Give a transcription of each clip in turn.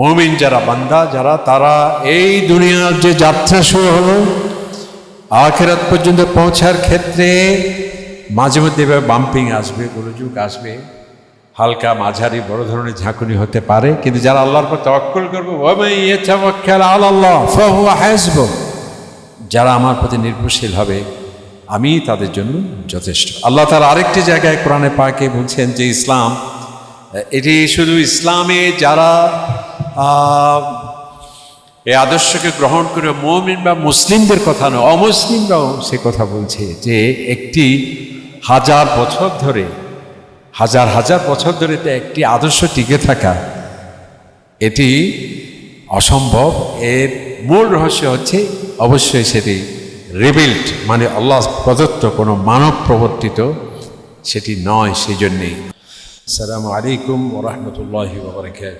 মমিন যারা বান্দা, যারা তারা এই দুনিয়ার যে যাত্রা শুরু হলো, আখেরাত পর্যন্ত পৌঁছার ক্ষেত্রে মাঝে মধ্যে এভাবে বাম্পিং আসবে, গোলযুগ আসবে, হালকা মাঝারি বড় ধরনের ঝাঁকুনি হতে পারে। কিন্তু যারা আল্লাহর পর তওয়াক্কুল করবে যারা আমার প্রতি নির্ভরশীল হবে, আমি তাদের জন্য যথেষ্ট। আল্লাহ তার আরেকটি জায়গায় কোরআনে পাকে বলছেন যে ইসলাম, এটি শুধু ইসলামে যারা এই আদর্শকে গ্রহণ করে মমিন বা মুসলিমদের কথা নয়, অমুসলিমরাও সে কথা বলছে যে একটি হাজার বছর ধরে, হাজার হাজার বছর ধরে একটি আদর্শ টিকে থাকা, এটি অসম্ভব। এর মূল রহস্য হচ্ছে অবশ্যই সেটি রিবিল্ড মানে আল্লাহ প্রদত্ত কোনো মানব প্রবর্তিত সেটি নয়, সেই জন্যেই। আসসালামু আলাইকুম ওরহমতুল্লাহি বাবরকাত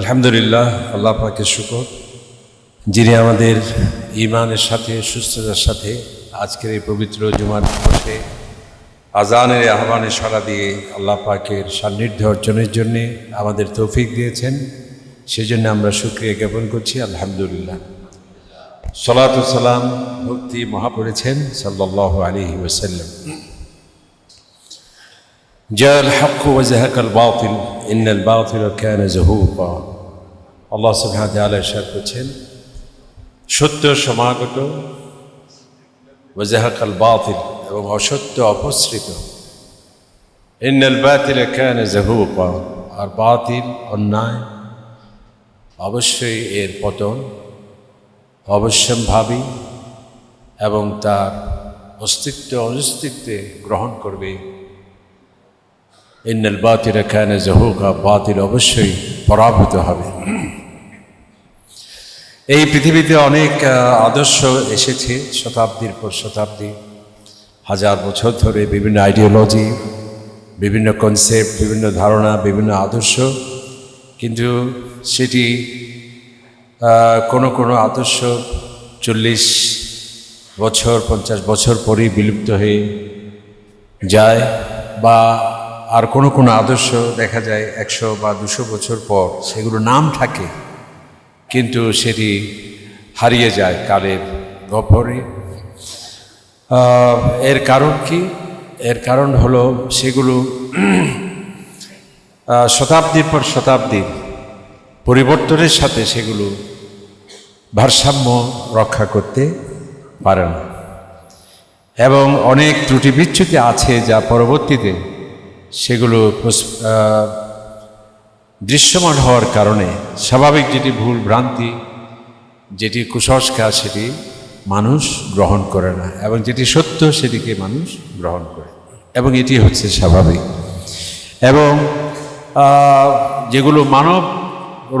আলহামদুলিল্লাহ, আল্লাহ পাকের শুকর। যিনি আমাদের ইমানের সাথে, সুস্থতার সাথে আজকের এই পবিত্র জুমার দিবসে আজানের আহ্বানে সাড়া দিয়ে আল্লাহ পাকের সান্নিধ্য অর্জনের জন্যে আমাদের তৌফিক দিয়েছেন। সেজন্য আমরা সুক্রিয়া জ্ঞাপন করছি, আলহামদুলিল্লাহ। সলাত সালাম ভক্তি মহা পড়েছেন সাল্লাহ আলী ওসাল্লাম جاء الحق وزهق الباطل إن الباطل كان زهوقا আল্লাহ সুবহানাহু ওয়া তাআলা ইরশাদ করছেন সত্য সমাগত ওয়াজাহাকাল বাতিল এবং অসত্য অপসৃত ইন্নাল বাতিল কান জাহুকা আর বাতিল অন্যায় অবশ্যই এর পতন অবশ্যম্ভাবী এবং তার অস্তিত্ব অনস্তিত্বে গ্রহণ করবে ইন্নাল বাতিল কান জাহুকা বাতিল অবশ্যই পরাভূত হবে। এই পৃথিবীতে অনেক আদর্শ এসেছে, শতাব্দীর পর শতাব্দী, হাজার বছর ধরে বিভিন্ন আইডিওলজি বিভিন্ন কনসেপ্ট বিভিন্ন ধারণা, বিভিন্ন আদর্শ। কিন্তু সেটি কোনো কোনো আদর্শ চল্লিশ বছর, পঞ্চাশ বছর পরেই বিলুপ্ত হয়ে যায় বা আর কোনো কোনো আদর্শ দেখা যায় একশো বা দুশো বছর পর সেগুলো নাম থাকে, কিন্তু সেটি হারিয়ে যায় কালের গহ্বরে। এর কারণ কি? এর কারণ হলো সেগুলো শতাব্দীর পর শতাব্দীর পরিবর্তনের সাথে সেগুলো ভারসাম্য রক্ষা করতে পারে না। এবং অনেক ত্রুটি বিচ্যুতি আছে যা পরবর্তীতে সেগুলো দৃশ্যমান হওয়ার কারণে স্বাভাবিক যেটি ভুল ভ্রান্তি, যেটি কুসংস্কার সেটি মানুষ গ্রহণ করে না এবং যেটি সত্য সেটিকে মানুষ গ্রহণ করে এবং এটি হচ্ছে স্বাভাবিক। এবং যেগুলো মানব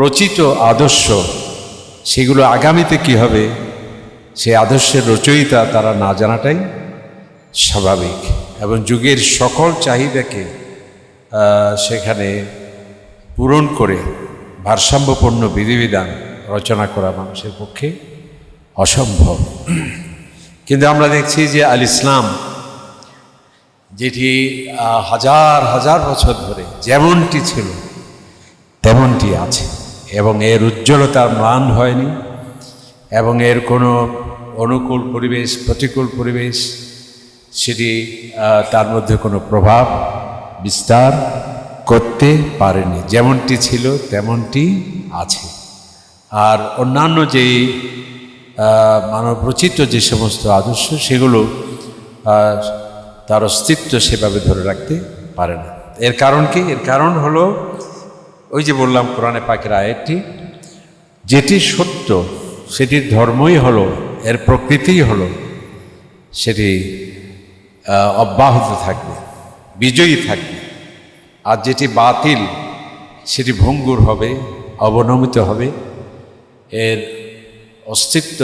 রচিত আদর্শ, সেগুলো আগামীতে কি হবে সেই আদর্শের রচয়িতা তারা না জানাটাই স্বাভাবিক। এবং যুগের সকল চাহিদাকে সেখানে পূরণ করে ভারসাম্যপূর্ণ বিধিবিধান রচনা করা মানুষের পক্ষে অসম্ভব। কিন্তু আমরা দেখছি যে আল ইসলাম, যেটি হাজার হাজার বছর ধরে যেমনটি ছিল, তেমনটি আছে এবং এর উজ্জ্বলতার মান হয়নি এবং এর কোনো অনুকূল পরিবেশ, প্রতিকূল পরিবেশ, সেটি তার মধ্যে কোনো প্রভাব বিস্তার করতে পারেনি। যেমনটি ছিল, তেমনটি আছে। আর অন্যান্য যেই মানব রচিত যে সমস্ত আদর্শ, সেগুলো তার অস্তিত্ব সেভাবে ধরে রাখতে পারে না। এর কারণ কি? এর কারণ হলো, ওই যে বললাম, কোরআনে পাকের আয়াতটি, যেটি সত্য, সেটির ধর্মই হলো, এর প্রকৃতিই হলো, সেটি অব্যাহত থাকবে। বিজয়ী থাকবে। আর যেটি বাতিল, সেটি ভঙ্গুর হবে, অবনমিত হবে, এর অস্তিত্ব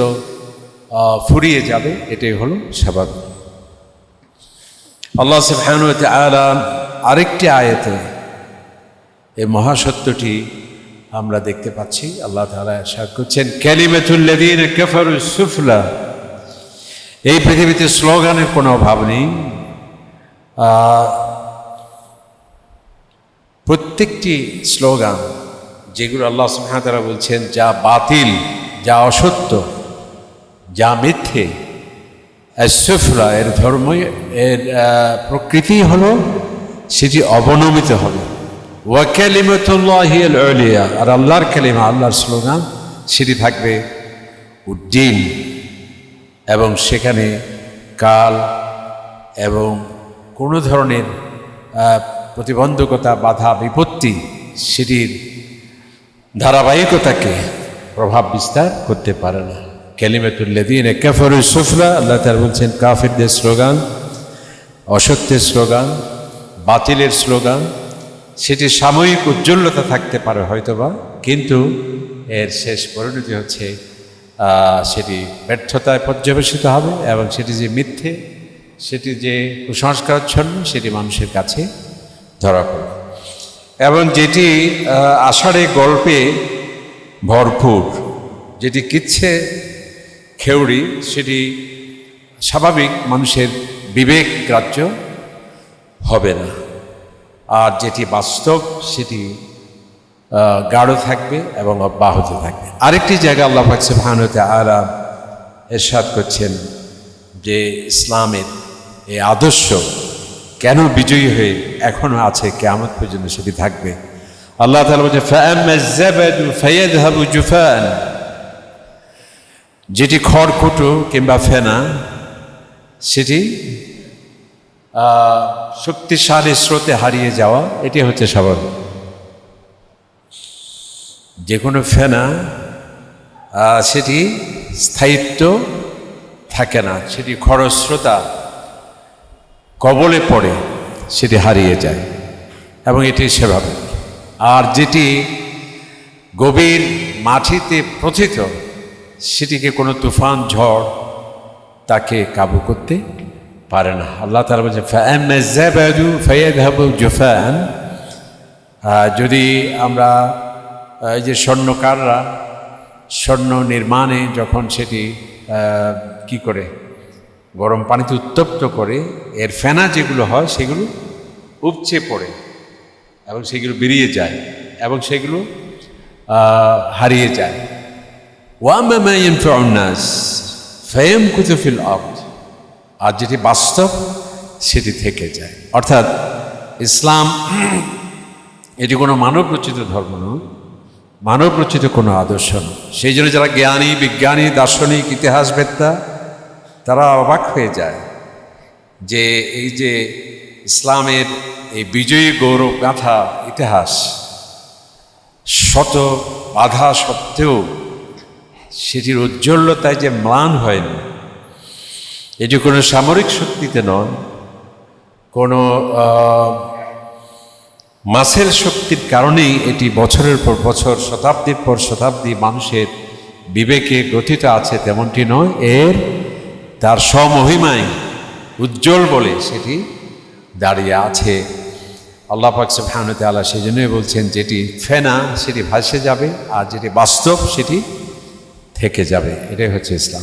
ফুরিয়ে যাবে, এটাই হলো স্বাভাবিক। আল্লাহ সুবহানাহু ওয়া তাআলা আরেকটি আয়াতে এই মহাসত্যটি আমরা দেখতে পাচ্ছি। আল্লাহ তাআলা ইরশাদ করছেন কালিমাতুল্লাযীনা কাফারু সুফলা। এই পৃথিবীতে স্লোগানের কোনো অভাব নেই। প্রত্যেকটি স্লোগান যেগুলো আল্লাহ সুহাতারা বলছেন, যা বাতিল, যা অসত্য, যা মিথ্যে সুফরা এর ধর্ম, এর প্রকৃতি হলো সেটি অবনমিত হবে। ওয়াকালিমতুল্লাহ আর আল্লাহর কালিমা, আল্লাহর স্লোগান, সেটি থাকবে উদ্দিন এবং সেখানে কাল এবং কোনো ধরনের প্রতিবন্ধকতা, বাধা, বিপত্তি সেটির ধারাবাহিকতাকে প্রভাব বিস্তার করতে পারে না। ক্যালিমেতুল্লাদিন কাফর সুফরা আল্লাহ তার বলছেন, কাফিরদের স্লোগান, অসত্যের স্লোগান, বাতিলের স্লোগান, সেটি সাময়িক উজ্জ্বলতা থাকতে পারে হয়তোবা, কিন্তু এর শেষ পরিণতি হচ্ছে সেটি ব্যর্থতায় পর্যবেসিত হবে এবং সেটি যে মিথ্যে সেটি যে কুসংস্কারাচ্ছন্ন সেটি মানুষের কাছে ধরা পড়বে এবং যেটি আষাঢ়ে গল্পে ভরপুর, যেটি কিচ্ছে খেউড়ি, সেটি স্বাভাবিক মানুষের বিবেক গ্রাহ্য হবে না। আর যেটি বাস্তব, সেটি গাঢ় থাকবে এবং অব্যাহত থাকবে। আরেকটি জায়গা আল্লাহ পাকসে ভানুতে আরা এরশাদ করছেন যে ইসলামের এই আদর্শ। কেন বিজয়ী হয়ে এখনও আছে কেমন পর্যন্ত সেটি থাকবে? আল্লাহ তালা বলছে যেটি খড়কুটো কিংবা ফেনা, সেটি শক্তিশালী স্রোতে হারিয়ে যাওয়া, এটি হচ্ছে স্বাভাবিক। যে কোনো ফেনা সেটি স্থায়িত্ব থাকে না, সেটি খরস্রোতা। কবলে পড়ে সেটি হারিয়ে যায় এবং এটি স্বাভাবিক আর যেটি গভীর মাটিতে প্রথিত সেটিকে কোনো তুফান, ঝড় তাকে কাবু করতে পারে না। আল্লাহ তালা বলছে ফ্যামু ফৈয়দ যদি আমরা এই যে স্বর্ণকাররা, স্বর্ণ নির্মাণে যখন সেটি কি করে গরম পানিতে উত্তপ্ত করে এর ফেনা যেগুলো হয় সেগুলো উপচে পড়ে এবং সেগুলো বেরিয়ে যায় এবং সেগুলো হারিয়ে যায়। ফেম আর যেটি বাস্তব, সেটি থেকে যায়। অর্থাৎ ইসলাম এটি কোনো মানব রচিত ধর্ম নয়, মানব রচিত কোনো আদর্শ নয়। সেই জন্য যারা জ্ঞানী, বিজ্ঞানী, দার্শনিক ইতিহাসবেত্তা তারা অবাক হয়ে যায় যে এই যে ইসলামের এই বিজয়ী গৌরব গাথা ইতিহাস, শত বাধা সত্ত্বেও সেটির উজ্জ্বলতায় যে ম্লান হয়নি এটি কোনো সামরিক শক্তিতে নয় কোনো মাসের শক্তির কারণেই এটি বছরের পর বছর, শতাব্দীর পর শতাব্দী মানুষের বিবেকে গঠিত আছে তেমনটি নয়। এর তার স্বমহিমায় উজ্জ্বল বলে সেটি দাঁড়িয়ে আছে। আল্লাহ পাক সুবহানাহু তাআলা সেই জন্যই বলছেন, যেটি ফেনা সেটি ভাসে যাবে আর যেটি বাস্তব সেটি থেকে যাবে। এটাই হচ্ছে ইসলাম।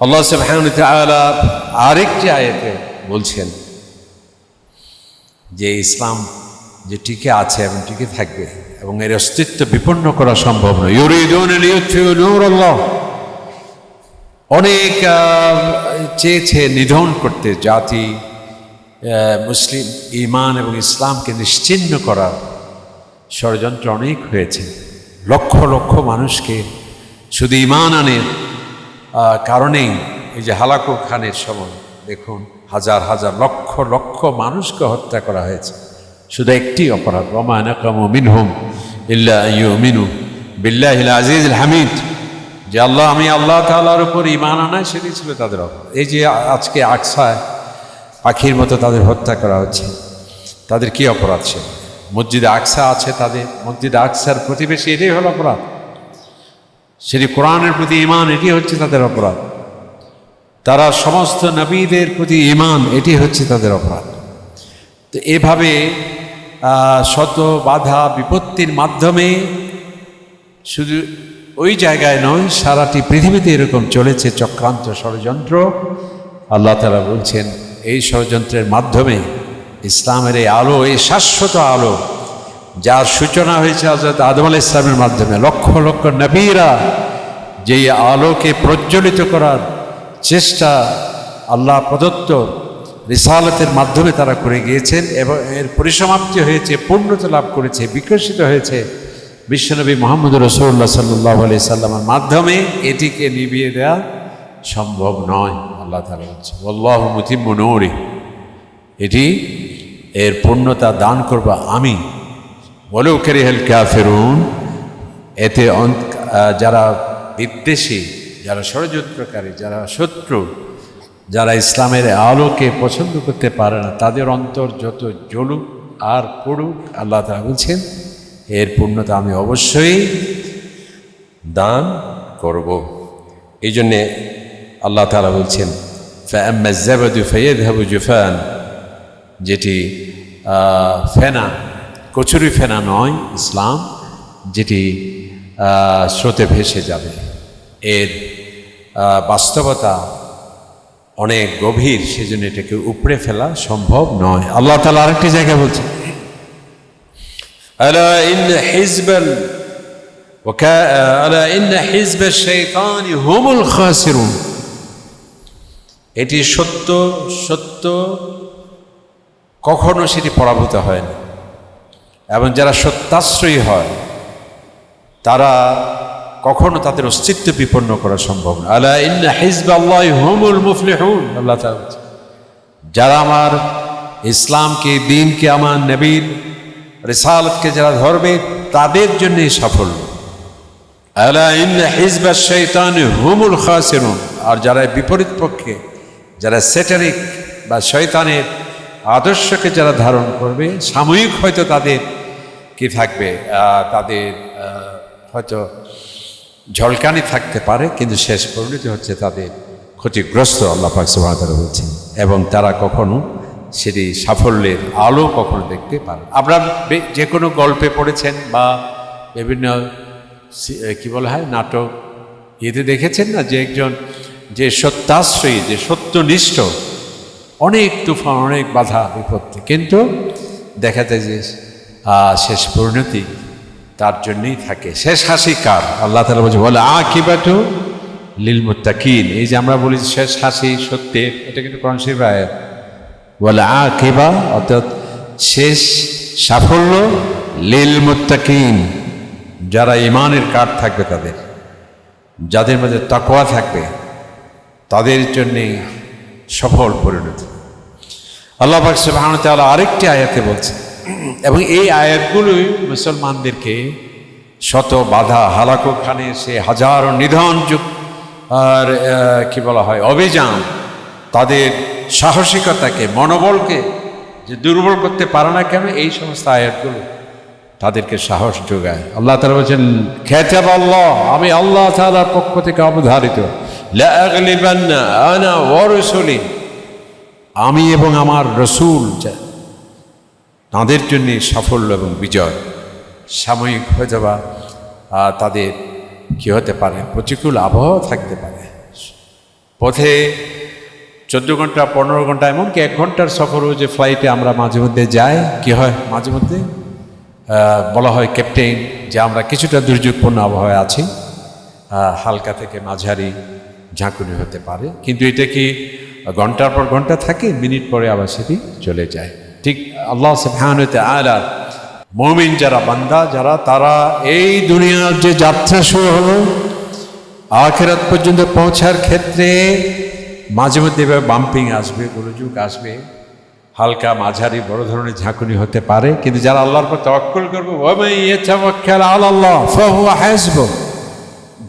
আল্লাহ সুবহানাহু তাআলা আরেকটি আয়াতে বলছেন যে ইসলাম যে টিকে আছে এবং টিকে থাকবে এবং এর অস্তিত্ব বিপন্ন করা সম্ভব নয়। অনেক চেয়েছে নিধন করতে জাতি মুসলিম ইমান এবং ইসলামকে নিশ্চিহ্ন করার ষড়যন্ত্র অনেক হয়েছে। লক্ষ লক্ষ মানুষকে শুধু ইমান আনের কারণেই এই যে হালাকু খানের সময়, দেখুন, হাজার হাজার, লক্ষ লক্ষ মানুষকে হত্যা করা হয়েছে। শুধু একটি অপরাধ রমায়নাকামু মিনহুম ইল্লা মিনু বিল্লাহ আজিজ হামিদ। যে আল্লাহ, আমি আল্লাহ তাআলার উপর ইমান আনায় সেটি ছিল তাদের অপরাধ এই যে আজকে আকসায় পাখির মতো তাদের হত্যা করা হচ্ছে, তাদের কি অপরাধ ছিল? মসজিদে আকসা আছে তাদের, মসজিদে আকসার প্রতিবেশী এটাই হলো অপরাধ। সেটি কোরআনের প্রতি ইমান এটি হচ্ছে তাদের অপরাধ। তারা সমস্ত নবীদের প্রতি ইমান এটি হচ্ছে তাদের অপরাধ। তো এভাবে শত বাধা বিপত্তির মাধ্যমে শুধু ওই জায়গায় নয়, সারাটি পৃথিবীতে এরকম চলেছে চক্রান্ত ষড়যন্ত্র। আল্লাহ তালা বলছেন, এই ষড়যন্ত্রের মাধ্যমে ইসলামের এই আলো, এই শাশ্বত আলো, যার সূচনা হয়েছে হজরত আদম আল ইসলামের মাধ্যমে, লক্ষ লক্ষ নবীরা যেই আলোকে প্রজ্বলিত করার চেষ্টা আল্লাহ প্রদত্ত রিসালতের মাধ্যমে তারা করে গিয়েছেন এবং এর পরিসমাপ্তি হয়েছে, পূর্ণতা লাভ করেছে, বিকশিত হয়েছে। বিশ্বনবী মোহাম্মদ রসুল্লাহ সাল্লাহ আলি সাল্লামের মাধ্যমে এটিকে নিভিয়ে দেওয়া সম্ভব নয়, আল্লাহ তালা বলছে আল্লাহ মুতিমনোরে এটি এর পূর্ণতা দান করবা আমি। বলেও কেরিহেল কাফেরুন। এতে যারা বিদ্বেষী, যারা ষড়যন্ত্রকারী, যারা শত্রু, যারা ইসলামের আলোকে পছন্দ করতে পারে না, তাদের অন্তর যত জ্বলুক আর পড়ুক, আল্লাহ তালা বলছেন এর পূর্ণতা আমি অবশ্যই দান করব। এই জন্যে আল্লাহ তালা বলছেন ফ্যান যেটি ফেনা, কচুরি ফেনা নয়, ইসলাম, যেটি স্রোতে ভেসে যাবে। এর বাস্তবতা অনেক গভীর, সেজন্য এটাকে উপড়ে ফেলা সম্ভব নয়। আল্লাহ তালা আরেকটি জায়গায় বলছে ألا إن حزب ال... وكا... ألا إن حزب الشيطان هم الخاسرون এটি সত্য সত্য কখনো সেটি পরাভূত হয় না এবং যারা সত্যাশ্রয়ী হয় তারা কখনো তাদের অস্তিত্ব বিপন্ন করা সম্ভব না আলা ইন্না হিজব আল্লাহ হুমুল মুফলিহুন আল্লাহ তাআলা বলছেন। যারা আমার ইসলামকে দিনকে আমার নবীর রিসালতকে যারা ধরবে তাদের জন্যই সাফল্য। হিজব শৈতান হুমুল খাসিরুন। আর যারা বিপরীত পক্ষে যারা সেটারিক বা শয়তানের আদর্শকে যারা ধারণ করবে সাময়িক হয়তো তাদের কি থাকবে তাদের হয়তো ঝলকানি থাকতে পারে কিন্তু শেষ পরিণতি হচ্ছে তাদের ক্ষতিগ্রস্ত আল্লাহ পাক তাআলা বলছেন। এবং তারা কখনো সেটি সাফল্যের আলো কখনো দেখতে পারে আপনারা যে কোনো গল্পে পড়েছেন বা বিভিন্ন কি বলা হয়, নাটক, এতে দেখেছেন না যে একজন যে সত্যাশ্রয়ী, যে সত্যনিষ্ঠ, অনেক তুফান, অনেক বাধা, বিপত্তি, কিন্তু দেখা যায় যে শেষ পরিণতি তার জন্যই থাকে। শেষ হাসি কার? আল্লাহ তালা বলছে বলে আ কি বাটু লিল মুত্তাকিন। এই যে আমরা বলি শেষ হাসি সত্যের এটা কিন্তু কোরআন শরীফের বলে আ কেবা অর্থাৎ শেষ সাফল্য লিল মুত্তাকিন, যারা ইমানের কাঠ থাকবে তাদের, যাদের মধ্যে তাকওয়া থাকবে, তাদের জন্যে সফল পরিণতি। আল্লাহ ওয়া তাআলা আরেকটি আয়াতে বলছে এবং এই আয়াতগুলোই মুসলমানদেরকে শত বাধা হালাকোখানে সে হাজারো নিধন যুগ আর কি বলা হয়, অভিযান তাদের সাহসিকতাকে মনোবলকে যে দুর্বল করতে পারে না কেন এই সমস্ত আয়াতগুলো তাদেরকে সাহস যোগায়। আল্লাহ তালা বলছেন খেতাব আল্লাহ আমি আল্লাহ তালার পক্ষ থেকে অবধারিত। আমি এবং আমার রসুল তাদের জন্য সাফল্য এবং বিজয়। সাময়িক বা আহ, তাদের কি হতে পারে? প্রতিকূল আবহাওয়া থাকতে পারে। পথে চোদ্দ ঘণ্টা, পনেরো ঘণ্টা, এমনকি এক ঘণ্টার সফরও যে ফ্লাইটে আমরা মাঝে মধ্যে যাই, কি হয় মাঝে মধ্যে? বলা হয় ক্যাপ্টেন যে আমরা কিছুটা দুর্যোগপূর্ণ আবহাওয়ায় আছি। হালকা থেকে মাঝারি ঝাঁকুনি হতে পারে। কিন্তু এটা কি ঘণ্টার পর ঘণ্টা থাকে, মিনিট পরে আবার সেটি চলে যায়। ঠিক আল্লাহ সুবহানাহু আলা মমিন যারা বান্দা, যারা তারা এই দুনিয়ার যে যাত্রা শুরু হলো, আখেরাত পর্যন্ত পৌঁছার ক্ষেত্রে মাঝে মধ্যে এভাবে বাম্পিং আসবে, গোলযোগ আসবে। হালকা মাঝারি, বড় ধরনের ঝাঁকুনি হতে পারে। কিন্তু যারা আল্লাহর পর তওয়াক্কুল করবে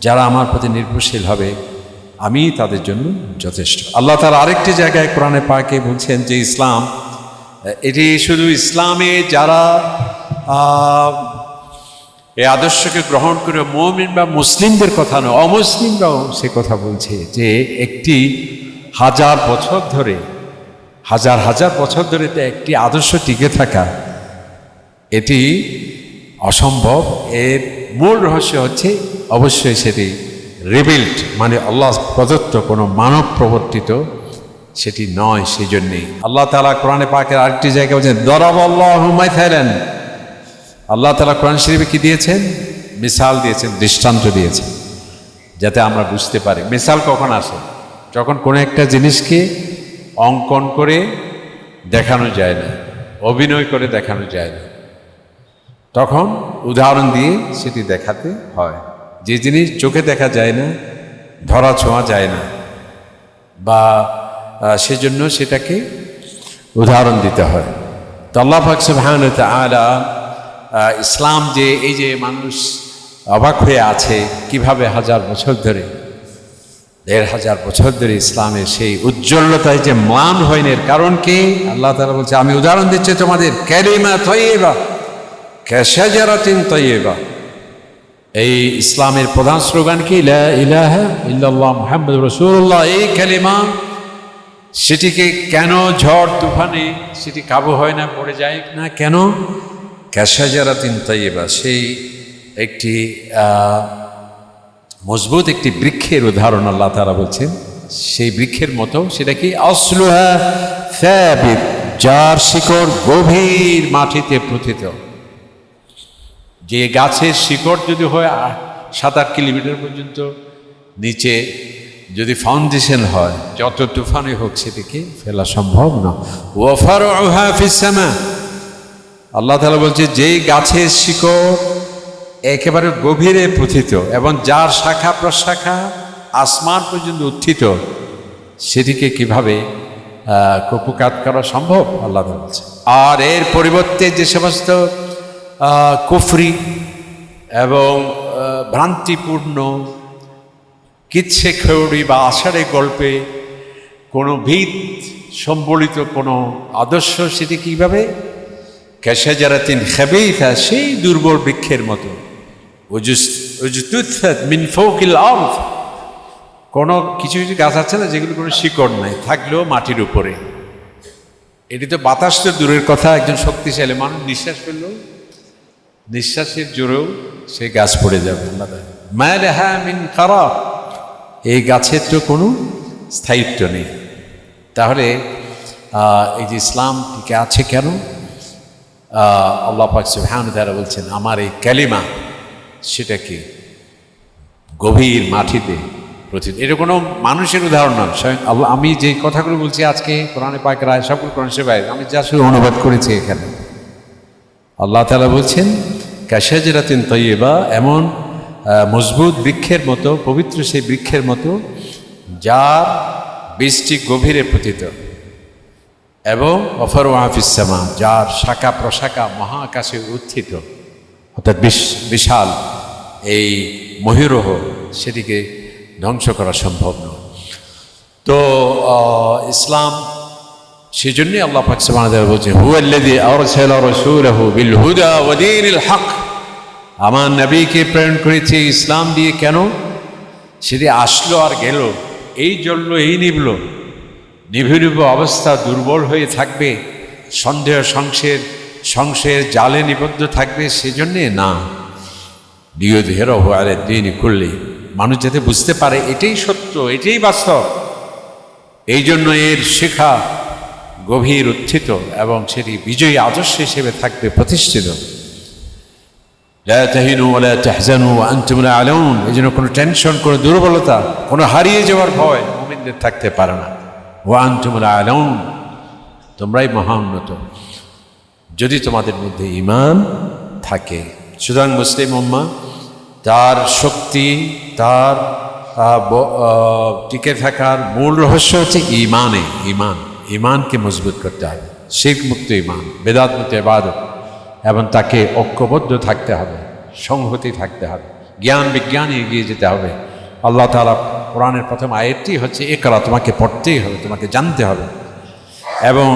যারা আমার প্রতি নির্ভরশীল হবে, আমি তাদের জন্য যথেষ্ট। আল্লাহ তার আরেকটি জায়গায় কোরআনে পাকে বলছেন যে ইসলাম, এটি শুধু ইসলামে যারা এই আদর্শকে গ্রহণ করে মমিন বা মুসলিমদের কথা নয়, অমুসলিমরাও সে কথা বলছে যে একটি হাজার বছর ধরে, হাজার হাজার বছর ধরে তো একটি আদর্শ টিকে থাকা, এটি অসম্ভব। এর মূল রহস্য হচ্ছে অবশ্যই সেটি রিবিল্ড মানে আল্লাহ প্রদত্ত কোনো মানব প্রবর্তিত সেটি নয় সেই জন্যেই আল্লাহ তালা কোরআনে পাকের আরেকটি জায়গায় বলছেন, দরাব আল্লাহ থাইলেন আল্লাহ তালা কোরআন শরীফে কি দিয়েছেন? মিসাল দিয়েছেন, দৃষ্টান্ত দিয়েছেন, যাতে আমরা বুঝতে পারি। মিসাল কখন আসে? যখন কোনো একটা জিনিসকে অঙ্কন করে দেখানো যায় না, অভিনয় করে দেখানো যায় না, তখন উদাহরণ দিয়ে সেটি দেখাতে হয়। যে জিনিস চোখে দেখা যায় না, ধরা ছোঁয়া যায় না, বা সেজন্য সেটাকে উদাহরণ দিতে হয়। তো আল্লাহ পাক সুবহানাহু ওয়া ইসলাম যে এই যে মানুষ অবাক হয়ে আছে, কীভাবে হাজার বছর ধরে দেড় হাজার বছর ধরে ইসলামের সেই উজ্জ্বলতায় যে মান হয়নি এর কারণ কি? আল্লাহ তালা বলছে, আমি উদাহরণ দিচ্ছি তোমাদের ক্যারিমা তৈবা ক্যাশাজারাতিন তৈবা এই ইসলামের প্রধান স্লোগান কি? ইলাহা ইল্লাল্লাহ মুহাম্মদ রাসূলুল্লাহ। এই কালিমা সেটিকে কেন ঝড় তুফানে, সেটি কাবু হয় না, পড়ে যায় না কেন? ক্যাশাজারাতিন তৈবা সেই একটি মজবুত একটি বৃক্ষের উদাহরণ আল্লাহ তারা বলছেন। সেই বৃক্ষের মতো সেটা কি? অসলুহা ফ্যাবিত যার শিকড় গভীর মাটিতে প্রথিত। যে গাছের শিকড় যদি হয় সাত আট কিলোমিটার পর্যন্ত নিচে যদি ফাউন্ডেশন হয়, যত তুফানে হোক সেটিকে ফেলা সম্ভব না। ওয়াফার ফিসামা আল্লাহ তালা বলছে, যেই গাছের শিকড় একেবারে গভীরে প্রথিত এবং যার শাখা প্রশাখা আসমান পর্যন্ত উত্থিত, সেটিকে কীভাবে কুপকাত করা সম্ভব? আল্লাহ বলছে আর এর পরিবর্তে যে সমস্ত কুফরি এবং ভ্রান্তিপূর্ণ, কিচ্ছে খেউড়ি বা আষাঢ়ে গল্পে কোনো ভিত সম্বলিত কোনো আদর্শ সেটি কীভাবে? ক্যাশাজারাতিন খেবেইথা সেই দুর্বল বৃক্ষের মতো। মিন ফৌকিল আরদ কোনো কিছু কিছু গাছ আছে না, যেগুলো কোনো শিকড় নাই, থাকলেও মাটির উপরে। এটি তো বাতাস তো দূরের কথা, একজন শক্তিশালী মানুষ নিঃশ্বাস ফেলল। নিঃশ্বাসের জোরেও সেই গাছ পড়ে যাবে। মায়ের হ্যাঁ মিন খারাপ এই গাছের তো কোনো স্থায়িত্ব নেই। তাহলে এই যে ইসলাম টিকে আছে কেন? আল্লাহ পাক সুবহান তারা বলছেন, আমার এই ক্যালিমা সেটা কি? গভীর মাটিতে প্রতিদিন। এটা কোনো মানুষের উদাহরণ নয়। স্বয়ং আমি যে কথাগুলো বলছি আজকে, কোরআনে পাকের সবগুলো কোরআন সেবায় আমি যা শুধু অনুবাদ করেছি এখানে। আল্লাহ তালা বলছেন ক্যাশাজরাতিন তৈবা এমন মজবুত বৃক্ষের মতো, পবিত্র সেই বৃক্ষের মতো, যার বীজটি গভীরে পতিত। এবং অফর ওয়াহাফিসামা যার শাখা প্রশাখা মহাকাশে উত্থিত। অর্থাৎ বিশ- বিশাল এই মহিরহ সেটিকে ধ্বংস করা সম্ভব নয়। তো ইসলাম সেজন্যই আল্লাহ পাক হক। আমার নবীকে প্রেরণ করেছে ইসলাম দিয়ে কেন? সেটি আসলো আর গেল। এই জন্য এই নিভল। নিভে নিভ অবস্থা দুর্বল হয়ে থাকবে। সন্দেহ, সংশয়ের সংশয়ের জালে নিবদ্ধ থাকবে সেজন্যে না। হেরো আরে দিন করলে মানুষ যাতে বুঝতে পারে এটাই সত্য, এটাই বাস্তব। এই জন্য এর শেখা গভীর উত্থিত এবং সেটি বিজয়ী আদর্শ হিসেবে থাকবে প্রতিষ্ঠিত। এই জন্য কোনো টেনশন, কোনো দুর্বলতা, কোনো হারিয়ে যাওয়ার ভয় মুমিনদের থাকতে পারে না। ওয়া আনতুম লা আলাউন তোমরাই মহাউন্নত যদি তোমাদের মধ্যে ইমান থাকে। সুতরাং মুসলিম উম্মা, তার শক্তি, তার টিকে থাকার মূল রহস্য হচ্ছে ইমানে ইমান ইমানকে মজবুত করতে হবে। শিখ মুক্ত ইমান বেদাত মুক্ত এবাদত এবং তাকে ঐক্যবদ্ধ থাকতে হবে, সংহতি থাকতে হবে, জ্ঞান বিজ্ঞানে এগিয়ে যেতে হবে। আল্লাহ তাআলা কোরআনের প্রথম আয়াতটি হচ্ছে একরা তোমাকে পড়তেই হবে, তোমাকে জানতে হবে। এবং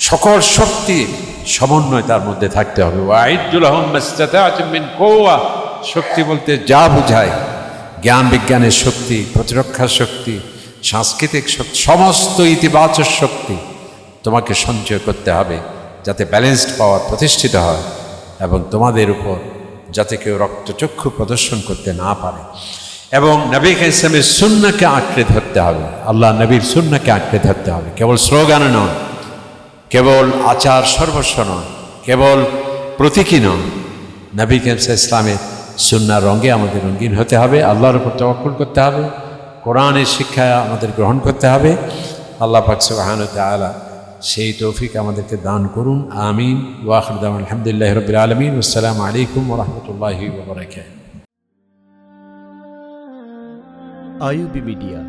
সকল শক্তির সমন্বয় তার মধ্যে থাকতে হবে। ওয়াইদুল কৌয়া শক্তি বলতে যা বোঝায়, জ্ঞান বিজ্ঞানের শক্তি প্রতিরক্ষার শক্তি, সাংস্কৃতিক শক্তি, সমস্ত ইতিবাচক শক্তি তোমাকে সঞ্চয় করতে হবে, যাতে ব্যালেন্সড পাওয়ার প্রতিষ্ঠিত হয় এবং তোমাদের উপর যাতে কেউ রক্তচক্ষু প্রদর্শন করতে না পারে। এবং নবী ইসলামের সুন্নাকে আঁকড়ে ধরতে হবে। আল্লাহ নবীর সুন্নাকে আঁকড়ে ধরতে হবে। কেবল স্লোগানে নয় কেবল আচার সর্বস্ব নয়, কেবল প্রতীকী নন নবী কেমসা ইসলামের সুন্নার রঙে আমাদের রঙিন হতে হবে, আল্লাহর উপর তওয়াক্কুল করতে হবে, কোরআনের শিক্ষা আমাদের গ্রহণ করতে হবে। আল্লাহ পাক সুবহান তাআলা সেই তৌফিক আমাদেরকে দান করুন, আমিন। ওয়াখরদাম আলহামদুলিল্লাহ রবিল আলমিন আসসালামু আলাইকুম রহমতুল্লাহি ওবরাকাতুহু আইউবি মিডিয়া